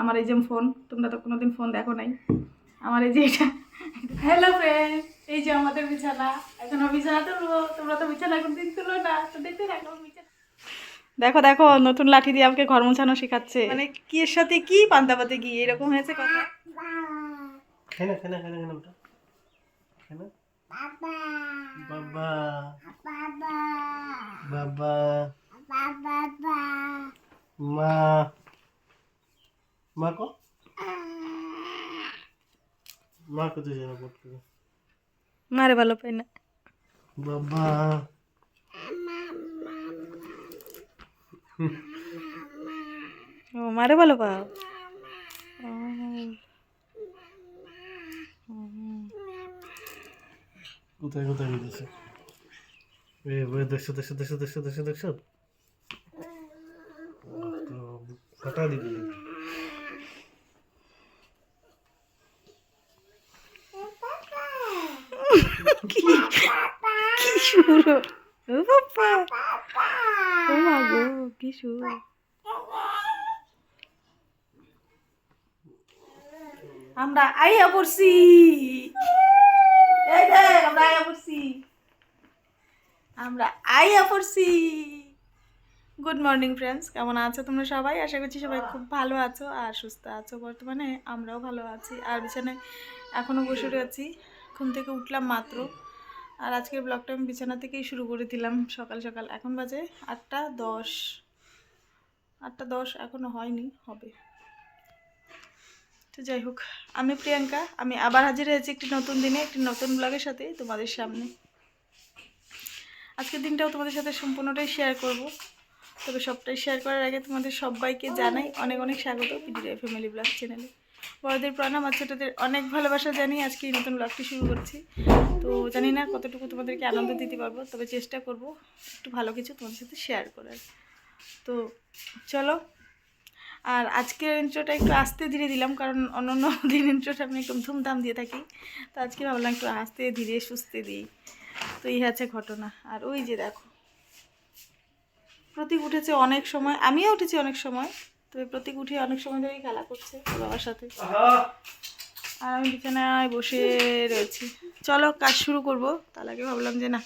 আমার এই যে ফোন তোমরা তো কোনোদিন ফোন দেখো নাই। আমার এই যে এটা হ্যালো ফ্রেন্ড এই যে আমাদের বিছানা। এখনও বিছানা তুলবো তোমরা তো বিছানা কোনদিন তুলো না তো দেখতে থাকো বিছানা। দেখো দেখো নতুন লাঠি দিয়ে আমাকে ঘর মোছানো শেখাচ্ছে। মানে কি এর সাথে কি পান্তাপাতে কি? এরকম হয়েছে কথা? খেনা খেনা খেনা খেনা ওটা। খেনা বাবা। বাবা। মা মা। কো মা কোথায় যেন পড়তে মারে ভালো পাই না। বাবা। ও মারে ভালো পাও। কোথায় কোথায় গেছে দেখছ দেখছ দেখছ দেখছ দেখছ দেখছ? তো ফাটা দিবি কি কি আমরা আইয়া পড়ছি। এই গুড মর্নিং ফ্রেন্ডস কেমন আছো তোমরা সবাই? আশা করছি সবাই খুব ভালো আছো আর সুস্থ আছো বর্তমানে। আমরাও ভালো আছি। আর বিছানায় এখনও বসে রয়েছি। ঘুম থেকে উঠলাম মাত্র। আর আজকের ব্লগটা আমি বিছানা থেকেই শুরু করে দিলাম সকাল সকাল। এখন বাজে আটটা দশ। আটটা দশ এখনও হয়নি, হবে। তো যাই হোক, আমি প্রিয়াঙ্কা, আমি আবার হাজির হয়েছি একটি নতুন দিনে, একটি নতুন ব্লগের সাথে তোমাদের সামনে। আজকের দিনটাও তোমাদের সাথে সম্পূর্ণটাই শেয়ার করব। তবে সবটাই শেয়ার করার আগে তোমাদের সবাইকে জানাই অনেক অনেক স্বাগত পিডিআই ফ্যামিলি ব্লগ চ্যানেলে। বড়দের প্রণাম আর ছোটোদের অনেক ভালোবাসা জানি আজকে এই নতুন ব্লগটি শুরু করছি। তো জানি না কতটুকু তোমাদেরকে আনন্দ দিতে পারব, তবে চেষ্টা করব একটু ভালো কিছু তোমাদের সাথে শেয়ার করার। তো চলো, আর আজকের ইন্ট্রোটা একটু আস্তে ধীরে দিলাম, কারণ অন্য অন্য দিন ইন্ট্রোটা আমি একদম ধুমধাম দিয়ে থাকি। তো আজকে ভাবলাম একটু আস্তে ধীরে সুস্থে দিই। তো এই হচ্ছে ঘটনা। আর ওই যে দেখো, প্রতীক উঠেছে অনেক সময়, আমিও উঠেছি অনেক সময় তবে প্রতীক উঠে অনেক সময় ধরেই খেলা করছে বাবার সাথে। আর আমি বিছানায় বসে রয়েছি। চলো কাজ শুরু করব। তার আগে ভাবলাম যে না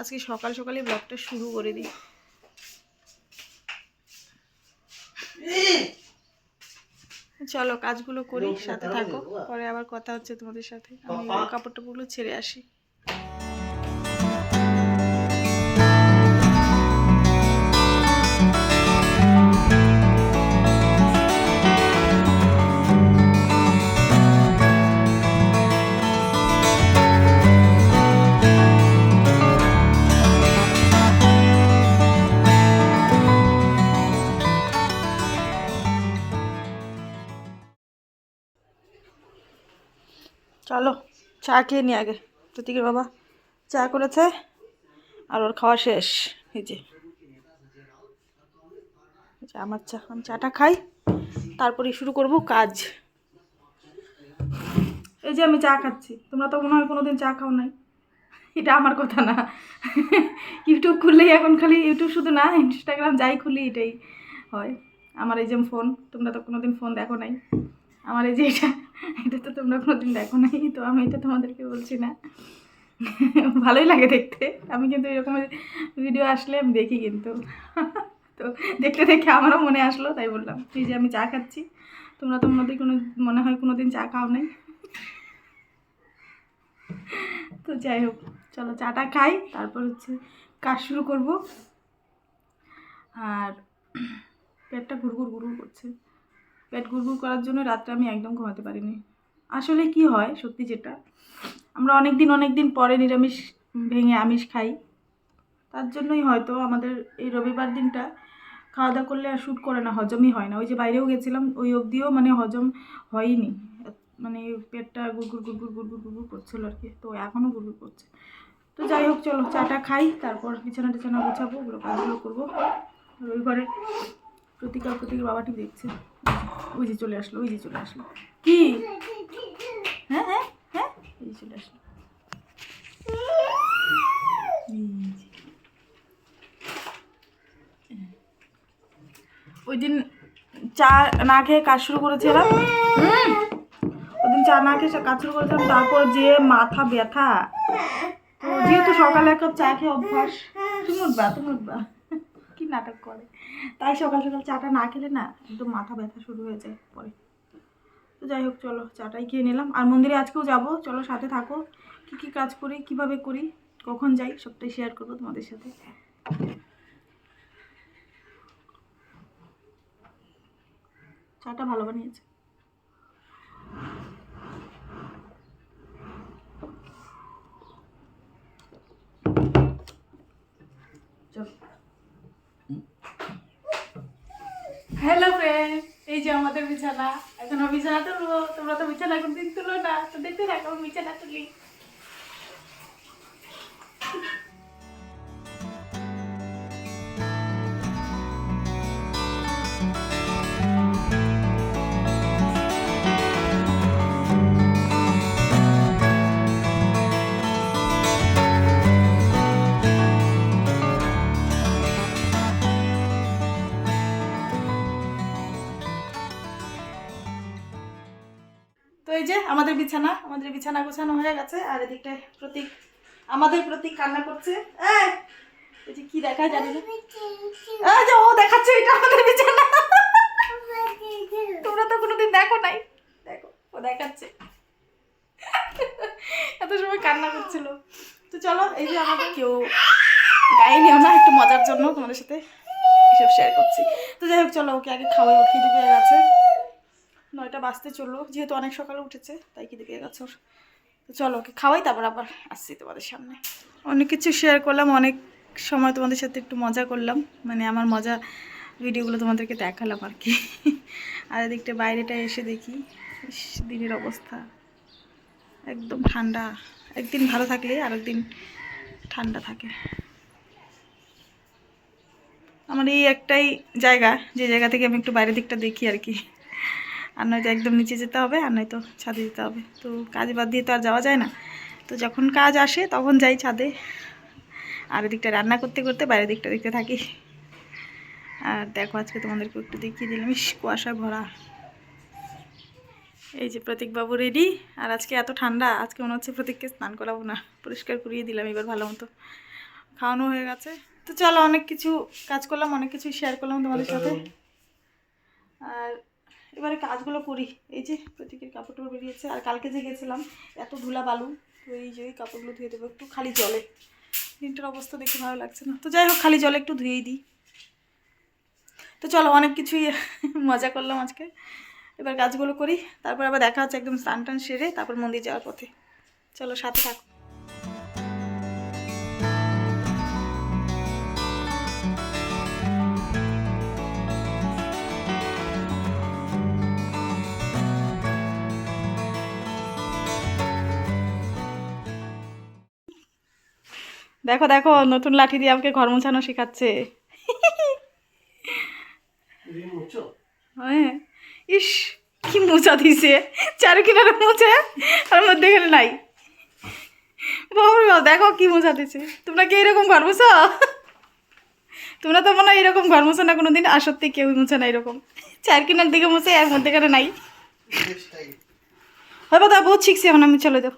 আজকে সকাল সকালে ব্লগটা শুরু করে দিই। চলো কাজগুলো করি সাথে থাকো। পরে আবার কথা হচ্ছে তোমাদের সাথে। আমি কাপড় টাপড়গুলো ছেড়ে আসি। চা খেয়ে নি আগে। প্রতীকের বাবা চা করেছে আর ওর খাওয়া শেষ। এই যে। আমার চা, আমি চাটা খাই তারপরে শুরু করব কাজ। এই যে আমি চা খাচ্ছি। তোমরা তো মনে হয় কোনোদিন চা খাও নাই। এটা আমার কথা না। ইউটিউব খুললেই এখন খালি ইউটিউব শুধু না ইনস্টাগ্রাম যাই খুলি এটাই হয়। আমার এই যে ফোন তোমরা তো কোনোদিন ফোন দেখো নাই। আমার এই যে এটা এটা তো তোমরা কোনোদিন দেখো নাই, তো আমি এটা তোমাদেরকে বলছি না। ভালোই লাগে দেখতে। আমি কিন্তু এরকম ভিডিও আসলে আমি দেখি কিন্তু। তো দেখতে দেখে আমারও মনে আসলো, তাই বললাম এই যে আমি চা খাচ্ছি। তোমরা তো মনে কোনো, মনে হয় কোনো দিন চা খাও নাই। তো যাই হোক, চলো চাটা খাই, তারপর হচ্ছে কাজ শুরু করব। আর পেটটা ঘুরঘুর ঘুরঘুর করছে। পেট ঘুরঘুর করার জন্য রাত্রে আমি একদম ঘুমাতে পারিনি। আসলে কি হয় সত্যি যেটা, আমরা অনেক দিন অনেক দিন পরে নিরামিষ ভেঙে আমিষ খাই। তার জন্যই হয়তো আমাদের এই রবিবার দিনটা খাওয়া দাওয়া করলে আর শ্যুট করে না, হজমই হয় না। ওই যে বাইরেও গেছিলাম, ওই অবধিও মানে হজম হয়নি। মানে পেটটা গুড়গুড় গুড়গুড় গুড়গুড় গুড়গুড় করছিল আর কি, তো এখনও গুড়গুড় করছে। তো যাই হোক, চলো চাটা খাই, তারপর বিছানা টিছানা গোছাবো, ওগুলো কাজগুলো করব। রবিবারে প্রতিকার প্রতিকার বাবাটি দেখছে। ওই যে চলে আসলো, ওই যে চলে আসলো। কি? হ্যাঁ হ্যাঁ হ্যাঁ ওই দিন চা না খেয়ে কাজ শুরু করেছিলাম। হুম। ওদিন চা না খেয়ে কাজ শুরু করেছিলাম, তারপর যে মাথা ব্যথা। যেহেতু সকালে এক চা খেয়ে অভ্যাস তুমি উঠবা তুমি উঠবা নাটক করে। তাই সকাল সকাল চাটা না খেলে না একদম মাথা ব্যথা শুরু হয়ে যায় পরে। তো যাই হোক, চলো চাটাই খেয়ে নিলাম। আর মন্দিরে আজকেও যাব। চলো সাথে থাকো। কী কী কাজ করি, কীভাবে করি, কখন যাই, সবটাই শেয়ার করব তোমাদের সাথে। চাটা ভালো বানিয়েছে। হ্যালো ফ্রেন্ড এই যে আমাদের বিছানা। এখন বিছানা তুলবো। তোমরা তো বিছানা এখন দিন তুলো না। তো দেখতে থাকো বিছানা তুলি। এই যে আমাদের বিছানা আমাদের বিছানা গোছানো হয়ে গেছে আর এদিকটায় প্রতীক আমাদের প্রতীক কান্না করছে। এই, যে কি দেখায় জানি না। যে ও দেখাচ্ছে এটা আমাদের বিছানা। তোমরা তো কোনোদিন দেখো নাই। দেখো ও দেখাচ্ছে। এত সময় কান্না করছিল। তো চলো এই যে আমাদের কেউ গায়ে নিও না একটু মজার জন্য তোমাদের সাথে এসব শেয়ার করছি। তো যাই হোক চলো ওকে আগে ওর খিদে পেয়ে গেছে। নয়টা বাজতে চলল, যেহেতু অনেক সকালে উঠেছে, তাই খিদে দেখে গেছে তো চলো ওকে খাওয়াই, তারপর আবার আসছি তোমাদের সামনে। অনেক কিছু শেয়ার করলাম, অনেক সময় তোমাদের সাথে একটু মজা করলাম। মানে আমার মজা ভিডিওগুলো তোমাদেরকে দেখালাম আর কি। আর এদিকটা বাইরেটা এসে দেখি দিনের অবস্থা। একদম ঠান্ডা। একদিন ভালো থাকলে আরেকদিন ঠান্ডা থাকে। আমার এই একটাই জায়গা, যে জায়গা থেকে আমি একটু বাইরের দিকটা দেখি আর কি। আর নয়তো একদম নিচে যেতে হবে, আর নয়তো ছাদে যেতে হবে। তো কাজ বাদ দিয়ে তো আর যাওয়া যায় না। তো যখন কাজ আসে তখন যাই ছাদে। আর এদিকটা রান্না করতে করতে বাইরের দিকটা দেখতে থাকি। আর দেখো আজকে তোমাদেরকে একটু দেখিয়ে দিলাম। ইস কুয়াশায় ভরা। এই যে প্রতীকবাবু রেডি আর আজকে এত ঠান্ডা, আজকে মনে হচ্ছে প্রতীককে স্নান করাবো না। পরিষ্কার করিয়ে দিলাম এবার ভালো মতো। খাওয়ানো হয়ে গেছে। তো চলো অনেক কিছু কাজ করলাম, অনেক কিছু শেয়ার করলাম তোমাদের সাথে। এবারে কাজগুলো করি। এই যে প্রতীকের কাপড় বেরিয়েছে। আর কালকে যে গেছিলাম, এত ধুলা বালু, তো এই যে কাপড়গুলো ধুয়ে দেবো একটু খালি জলে। দিনটার অবস্থা দেখে ভালো লাগছে না। তো যাই হোক, খালি জলে একটু ধুয়েই দিই। তো চলো, অনেক কিছুই মজা করলাম আজকে। এবার কাজগুলো করি, তারপর আবার দেখা হচ্ছে একদম স্নান টান সেরে, তারপর মন্দির যাওয়ার পথে। চলো, সাথে থাকো। দেখো দেখো নতুন লাঠি দিয়ে আমাকে ঘর মোছানো শেখাচ্ছে। হ্যাঁ। ইস কি মোচা দিছে? চার কিনারে মোচা আর মধ্যে এখানে নাই। বাবা, দেখো কি মোচা দিছে। তোমরা কি এরকম ঘর মোছো? তোমরা তো মনে হয় এরকম ঘর মোছো না কোনোদিন আর সত্যি কেউ মোছে না এরকম। চার কিনার দিকে মোছে আর মধ্যে এখানে নাই হয় বাবা বহুত শিখছি এখন আমি চলে যাও।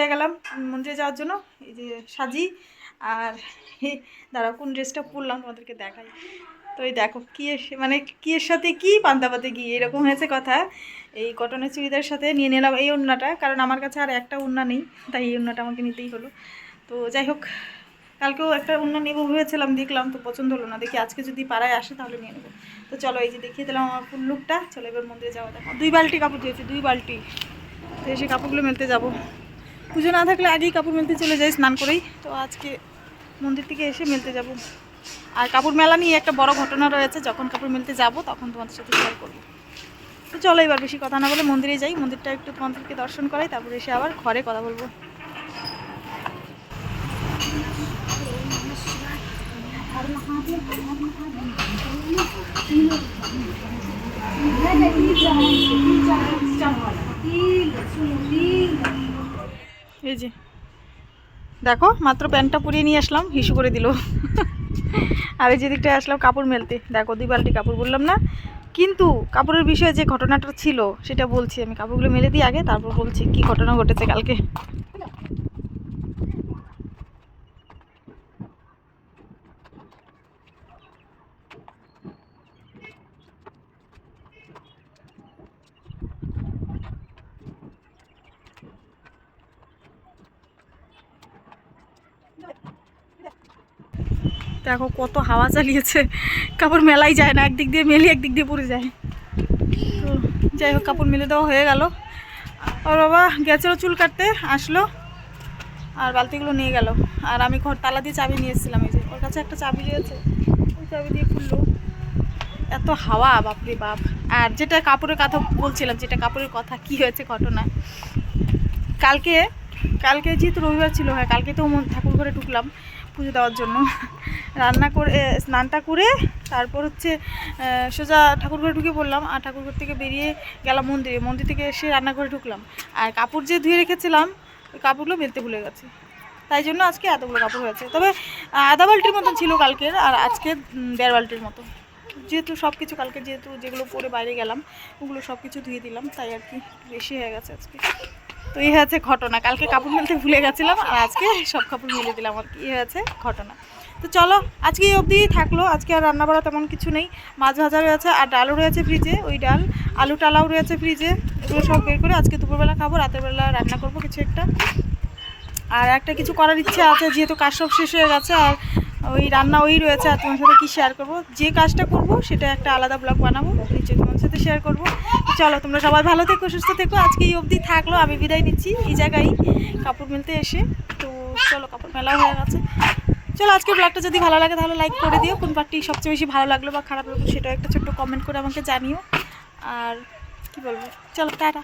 হয়ে গেলাম মন্দিরে যাওয়ার জন্য। এই যে সাজি, আর দাঁড়াও, কোন ড্রেসটা পরলাম তোমাদেরকে দেখাই। তো এই দেখো, কি মানে কি এর সাথে কি পান্তাপাতে গিয়ে এরকম হয়েছে কথা। এই কটনের চুড়িদার সাথে নিয়ে নিলাম এই ওড়নাটা, কারণ আমার কাছে আর একটা ওড়না নেই, তাই এই ওড়নাটা আমাকে নিতেই হলো। তো যাই হোক, কালকেও একটা ওড়না নেব ভেবেছিলাম দেখলাম তো পছন্দ হলো না, দেখি আজকে যদি পাড়ায় আসে তাহলে নিয়ে নেব। তো চলো এই যে দেখিয়ে দিলাম আমার ফুল লুকটা, চলো এবার মন্দিরে যাওয়া দেখো দুই বালতি কাপড় দিয়েছি, দুই বালতি। তো এসে কাপড়গুলো মেলতে যাব। পুজো না থাকলে আগেই কাপড় মেলতে চলে যাই স্নান করেই তো আজকে মন্দির থেকে এসে মেলতে যাব আর কাপড় মেলা নিয়ে একটা বড় ঘটনা রয়েছে যখন কাপড় মেলতে যাব তখন তোমাদের সাথে শেয়ার করব তো চলো এবার বেশি কথা না বলে মন্দিরে যাই মন্দিরটা একটু তোমাদেরকে দর্শন করাই তারপরে এসে আবার ঘরে কথা বলব এই যে। দেখো, মাত্র প্যান্টটা পরিয়ে নিয়ে আসলাম, হিসু করে দিল। আর এই যেদিকটায় আসলাম, কাপড় মেলতে। দেখো, দুই কাপড় বললাম না। কিন্তু কাপড়ের বিষয়ে যে ঘটনাটা ছিল, সেটা বলছি। আমি কাপড়গুলো মেলে দিই আগে, তারপর বলছি কি ঘটনা ঘটেছে কালকে। দেখো কত হাওয়া চালিয়েছে। কাপড় মেলাই যায় না, একদিক দিয়ে মেলি, একদিক দিয়ে পড়ে যায়। তো যাই হোক, কাপড় মেলে দেওয়া হয়ে গেল। ওর বাবা, গেছিল চুল কাটতে, আসলো, আর বালতিগুলো নিয়ে গেল। আর আমি ঘর তালা দিয়ে চাবি নিয়ে এসেছিলাম এই যে, ওর কাছে একটা চাবি রয়েছে, ওই চাবি দিয়ে খুললো। এত হাওয়া, বাপরে বাপ। আর যেটা কাপড়ের কথা বলছিলাম, যেটা কাপড়ের কথা, কি হয়েছে ঘটনা? কালকে কালকে যেহেতু রবিবার ছিল হ্যাঁ কালকে তো ঠাকুর ঘরে ঢুকলাম। পুজো দেওয়ার জন্য। রান্না করে স্নানটা করে তারপর হচ্ছে সোজা ঠাকুর ঘরে ঢুকে পড়লাম আর ঠাকুর ঘর থেকে বেরিয়ে গেলাম মন্দিরে। মন্দির থেকে এসে রান্নাঘরে ঢুকলাম। আর কাপড় যে ধুয়ে রেখেছিলাম, ওই কাপড়গুলো মেলতে ভুলে গেছে। তাই জন্য আজকে এতগুলো কাপড় হয়েছে। তবে আধা বালতির মতন ছিল কালকের আর আজকে দেড় বালতির মতো যেহেতু সব কিছু কালকে যেহেতু যেগুলো পরে বাইরে গেলাম, ওগুলো সব কিছু ধুয়ে দিলাম, তাই আর কি, বেশি হয়ে গেছে আজকে। তো এই হয়েছে ঘটনা। কালকে কাপড় মেলতে ভুলে গেছিলাম আর আজকে সব কাপড় মেলে দিলাম আর কি। এই ঘটনা। তো চলো, আজকে এই অবধি থাকল। আজকে আর রান্না বাড়া তেমন কিছু নেই। মাছ ভাজা রয়েছে আর ডালও রয়েছে ফ্রিজে ওই ডাল। আলু টালাও রয়েছে ফ্রিজে এগুলো সব বের করে আজকে দুপুরবেলা খাব, রাতের বেলা রান্না করব কিছু একটা। আর একটা কিছু করার ইচ্ছে আছে, যেহেতু কাজ সব শেষ হয়ে গেছে আর ওই রান্না ওই রয়েছে, আর তোমার সাথে কি শেয়ার করব? যে কাজটা করব, সেটা একটা আলাদা ব্লগ বানাবো নিচে তোমার সাথে শেয়ার করব। চলো, তোমরা সবাই ভালো থেকো, সুস্থ থেকো। আজকে এই অবধি থাকল, আমি বিদায় নিচ্ছি এই জায়গায় কাপড় মেলতে এসে। তো চলো, কাপড় মেলা হয়ে গেছে। চলো, আজকের ব্লগটা যদি ভালো লাগে, তাহলে লাইক করে দিও। কোন পার্টি সবচেয়ে বেশি ভালো লাগল বা খারাপ লাগল, সেটাও একটা ছোট্ট কমেন্ট করে আমাকে জানিও। আর কি বলব? চলো, টাটা।